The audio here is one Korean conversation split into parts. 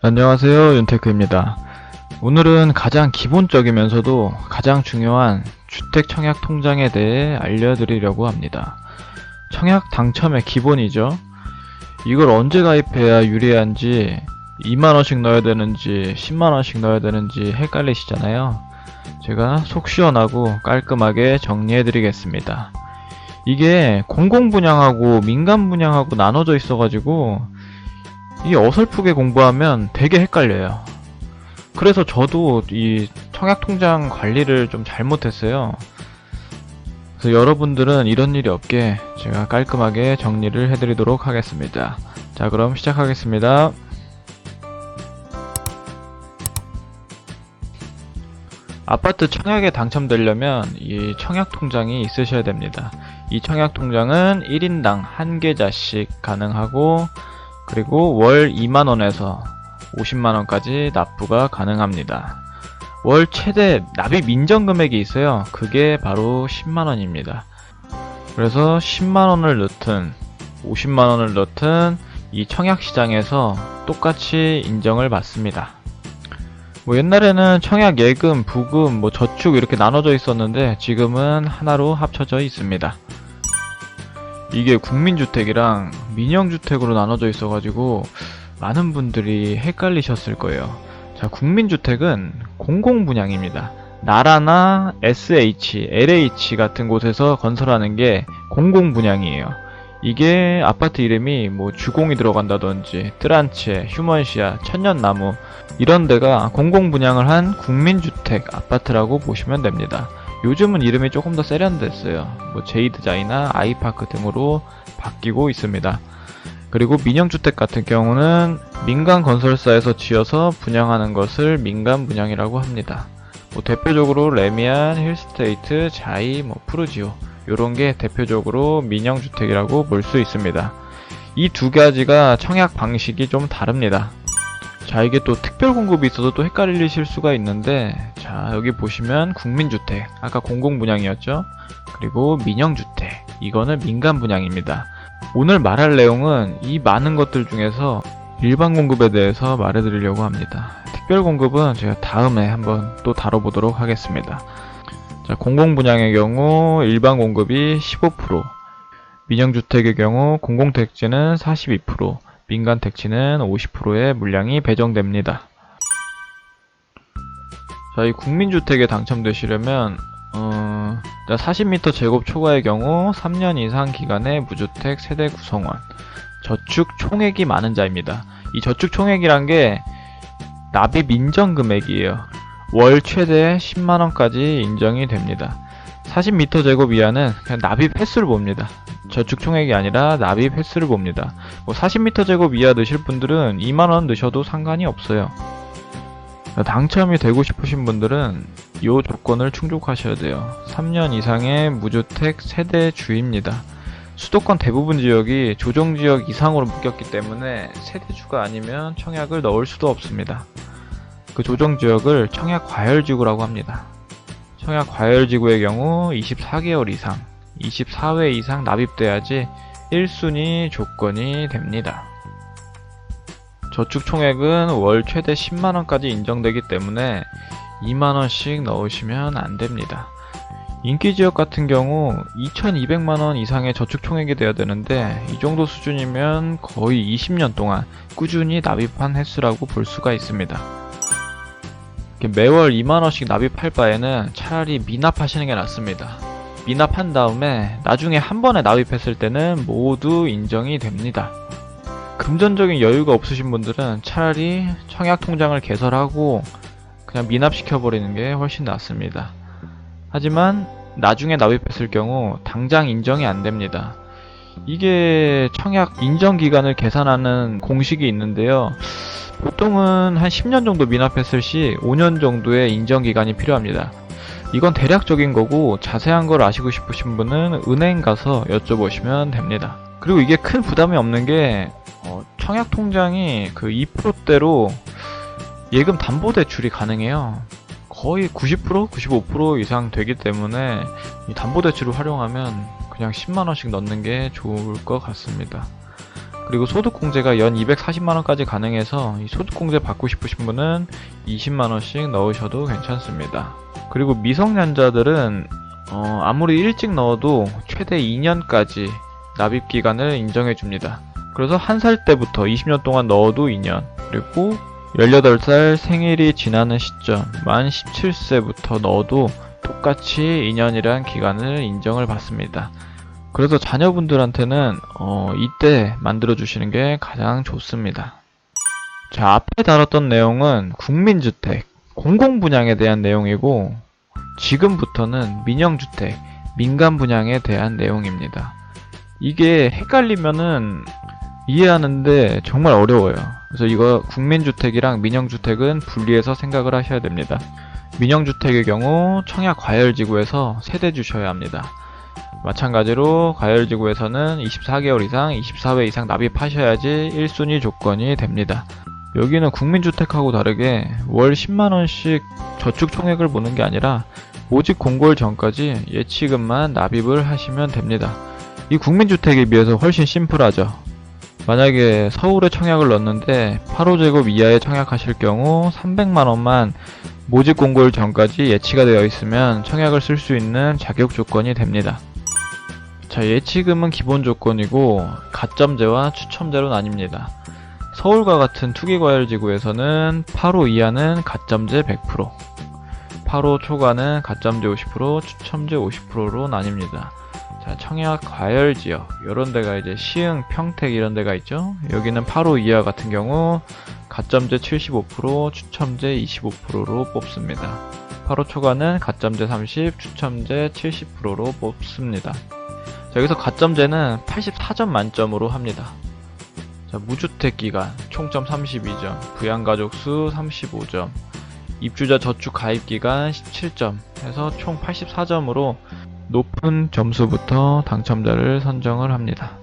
안녕하세요 윤테크입니다. 오늘은 가장 기본적이면서도 가장 중요한 주택 청약 통장에 대해 알려드리려고 합니다. 청약 당첨의 기본이죠. 이걸 언제 가입해야 유리한지 2만원씩 넣어야 되는지 10만원씩 넣어야 되는지 헷갈리시잖아요. 제가 속 시원하고 깔끔하게 정리해 드리겠습니다. 이게 공공분양하고 민간분양하고 나눠져 있어 가지고 이게 어설프게 공부하면 되게 헷갈려요. 그래서 저도 이 청약통장 관리를 좀 잘못했어요. 그래서 여러분들은 이런 일이 없게 제가 깔끔하게 정리를 해드리도록 하겠습니다. 자, 그럼 시작하겠습니다. 아파트 청약에 당첨되려면 이 청약 통장이 있으셔야 됩니다. 이 청약 통장은 1인당 1계좌씩 가능하고 그리고 월 2만원에서 50만원까지 납부가 가능합니다. 월 최대 납입 인정 금액이 있어요. 그게 바로 10만원입니다. 그래서 10만원을 넣든 50만원을 넣든 이 청약시장에서 똑같이 인정을 받습니다. 뭐 옛날에는 청약 예금, 부금, 뭐 저축 이렇게 나눠져 있었는데 지금은 하나로 합쳐져 있습니다. 이게 국민주택이랑 민영주택으로 나눠져 있어가지고 많은 분들이 헷갈리셨을 거예요. 자, 국민주택은 공공분양입니다. 나라나 SH, LH 같은 곳에서 건설하는 게 공공분양이에요. 이게 아파트 이름이 뭐 주공이 들어간다든지 뜨란체, 휴먼시아, 천년나무 이런 데가 공공분양을 한 국민주택 아파트라고 보시면 됩니다. 요즘은 이름이 조금 더 세련됐어요. 뭐 제이드자이나 아이파크 등으로 바뀌고 있습니다. 그리고 민영주택 같은 경우는 민간 건설사에서 지어서 분양하는 것을 민간 분양이라고 합니다. 뭐 대표적으로 레미안, 힐스테이트, 자이, 뭐 푸르지오 요런 게 대표적으로 민영주택이라고 볼 수 있습니다. 이 두 가지가 청약 방식이 좀 다릅니다. 자 이게 또 특별 공급이 있어서 또 헷갈리실 수가 있는데 자 여기 보시면 국민주택. 아까 공공분양이었죠? 그리고 민영주택. 이거는 민간분양입니다. 오늘 말할 내용은 이 많은 것들 중에서 일반 공급에 대해서 말해드리려고 합니다. 특별 공급은 제가 다음에 한번 또 다뤄보도록 하겠습니다. 자 공공분양의 경우 일반 공급이 15% 민영주택의 경우 공공택지는 42% 민간 택지는 50%의 물량이 배정됩니다. 자, 이 국민주택에 당첨되시려면 어, 40m 제곱 초과의 경우 3년 이상 기간의 무주택 세대 구성원 저축 총액이 많은 자입니다. 이 저축 총액이란 게 납입 인정 금액이에요. 월 최대 10만원까지 인정이 됩니다. 40m 제곱 이하는 그냥 납입 횟수를 봅니다. 저축 총액이 아니라 납입 횟수를 봅니다. 뭐 40m 제곱 이하 넣으실 분들은 2만원 넣으셔도 상관이 없어요. 당첨이 되고 싶으신 분들은 이 조건을 충족하셔야 돼요. 3년 이상의 무주택 세대 주입니다. 수도권 대부분 지역이 조정 지역 이상으로 묶였기 때문에 세대주가 아니면 청약을 넣을 수도 없습니다. 그 조정 지역을 청약 과열 지구라고 합니다. 청약 과열 지구의 경우 24개월 이상, 24회 이상 납입돼야지 1순위 조건이 됩니다. 저축 총액은 월 최대 10만원까지 인정되기 때문에 2만원씩 넣으시면 안됩니다. 인기 지역 같은 경우 2200만원 이상의 저축 총액이 돼야 되는데 이 정도 수준이면 거의 20년 동안 꾸준히 납입한 횟수라고 볼 수가 있습니다. 매월 2만원씩 납입할 바에는 차라리 미납하시는 게 낫습니다. 미납한 다음에 나중에 한 번에 납입했을 때는 모두 인정이 됩니다. 금전적인 여유가 없으신 분들은 차라리 청약 통장을 개설하고 그냥 미납시켜버리는 게 훨씬 낫습니다. 하지만 나중에 납입했을 경우 당장 인정이 안 됩니다. 이게 청약 인정 기간을 계산하는 공식이 있는데요. 보통은 한 10년 정도 미납했을 시 5년 정도의 인정 기간이 필요합니다. 이건 대략적인 거고 자세한 걸 아시고 싶으신 분은 은행 가서 여쭤보시면 됩니다. 그리고 이게 큰 부담이 없는 게 어, 청약 통장이 그 2%대로 예금 담보 대출이 가능해요. 거의 90% 95% 이상 되기 때문에 이 담보 대출을 활용하면 그냥 10만 원씩 넣는 게 좋을 것 같습니다. 그리고 소득공제가 연 240만원까지 가능해서 이 소득공제 받고 싶으신 분은 20만원씩 넣으셔도 괜찮습니다. 그리고 미성년자들은 어, 아무리 일찍 넣어도 최대 2년까지 납입기간을 인정해줍니다. 그래서 한 살 때부터 20년 동안 넣어도 2년, 그리고 18살 생일이 지나는 시점, 만 17세부터 넣어도 똑같이 2년이란 기간을 인정을 받습니다. 그래서 자녀분들한테는 어, 이때 만들어 주시는 게 가장 좋습니다. 자, 앞에 다뤘던 내용은 국민주택, 공공분양에 대한 내용이고 지금부터는 민영주택, 민간분양에 대한 내용입니다. 이게 헷갈리면은 이해하는데 정말 어려워요. 그래서 이거 국민주택이랑 민영주택은 분리해서 생각을 하셔야 됩니다. 민영주택의 경우 청약 과열지구에서 세대 주셔야 합니다. 마찬가지로 과열지구에서는 24개월 이상, 24회 이상 납입하셔야지 1순위 조건이 됩니다. 여기는 국민주택하고 다르게 월 10만원씩 저축 총액을 보는 게 아니라 모집 공고일 전까지 예치금만 납입을 하시면 됩니다. 이 국민주택에 비해서 훨씬 심플하죠. 만약에 서울에 청약을 넣었는데 8호제곱 이하에 청약하실 경우 300만원만 모집 공고일 전까지 예치가 되어 있으면 청약을 쓸 수 있는 자격 조건이 됩니다. 자, 예치금은 기본 조건이고 가점제와 추첨제로 나뉩니다. 서울과 같은 투기과열 지구에서는 8호 이하는 가점제 100%, 8호 초과는 가점제 50%, 추첨제 50%로 나뉩니다. 자, 청약 과열 지역 이런 데가 이제 시흥, 평택 이런 데가 있죠. 여기는 8호 이하 같은 경우 가점제 75%, 추첨제 25%로 뽑습니다. 8호 초과는 가점제 30, 추첨제 70%로 뽑습니다. 자, 여기서 가점제는 84점 만점으로 합니다. 자, 무주택 기간 총점 32점, 부양가족 수 35점, 입주자 저축 가입 기간 17점 해서 총 84점으로 높은 점수부터 당첨자를 선정을 합니다.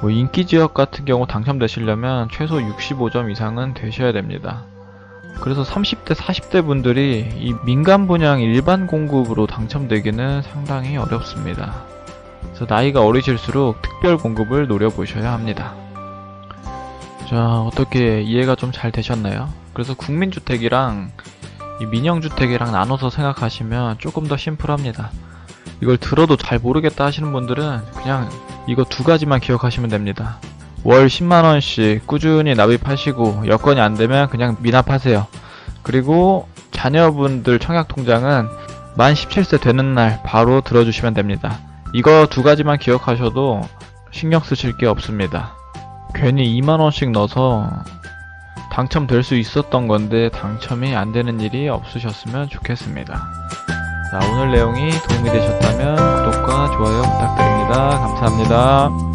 뭐 인기 지역 같은 경우 당첨되시려면 최소 65점 이상은 되셔야 됩니다. 그래서 30대, 40대 분들이 이 민간 분양 일반 공급으로 당첨되기는 상당히 어렵습니다. 그래서 나이가 어리실수록 특별 공급을 노려보셔야 합니다. 자, 어떻게 이해가 좀 잘 되셨나요? 그래서 국민주택이랑 이 민영주택이랑 나눠서 생각하시면 조금 더 심플합니다. 이걸 들어도 잘 모르겠다 하시는 분들은 그냥 이거 두 가지만 기억하시면 됩니다. 월 10만원씩 꾸준히 납입하시고 여건이 안 되면 그냥 미납하세요. 그리고 자녀분들 청약통장은 만 17세 되는 날 바로 들어주시면 됩니다. 이거 두 가지만 기억하셔도 신경 쓰실 게 없습니다. 괜히 2만원씩 넣어서 당첨될 수 있었던 건데 당첨이 안 되는 일이 없으셨으면 좋겠습니다. 자, 오늘 내용이 도움이 되셨다면 구독과 좋아요 부탁드립니다. 감사합니다.